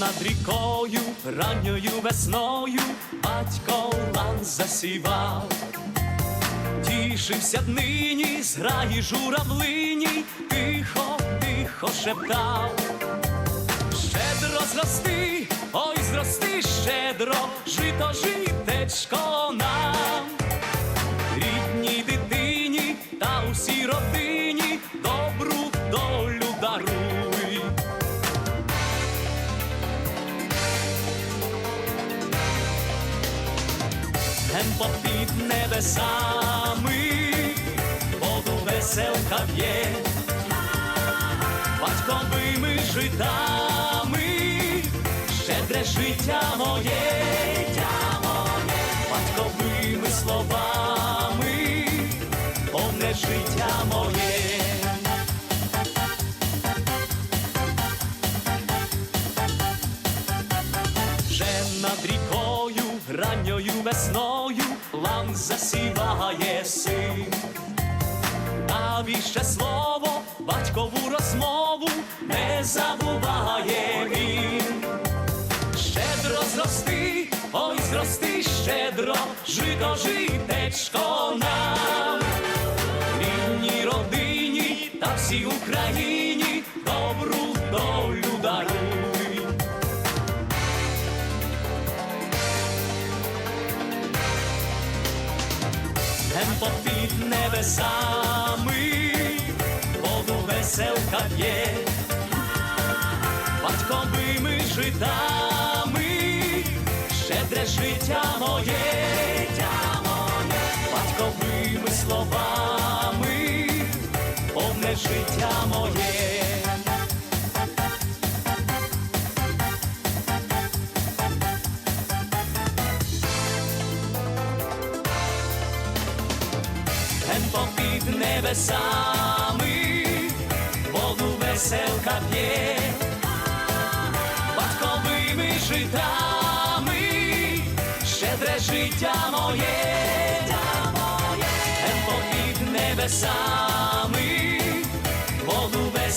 Над рікою ранньою весною батько лан засівав, тішився днині, зграї журавлині, тихо, тихо шептав. Щедро зрости, ой, зрости щедро, жито житечко родині добру долю даруй. Темпо під небесами, воду веселка б'є, батьковими житами, щедре життя моє, життя моє. Вже над рікою ранньою весною лан засіває син. Навіще слово, батькову розмову не забуває він. Щедро зрости, ой, зрости щедро, жито житечко нам. Всій Україні добру долю даруй. Темпо під небесами, воду веселка б'є, батьковими житами, щедре життя моє, моє, батьковими словами, життя моє. Темпо під небесами, воду веселка п'є, батьковими житами, щедре життя моє, під небесами, воду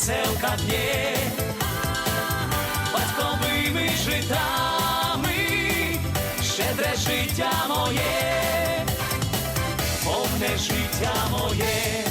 веселка п'є, батьковими житами, щедре життя моє повне життя моє.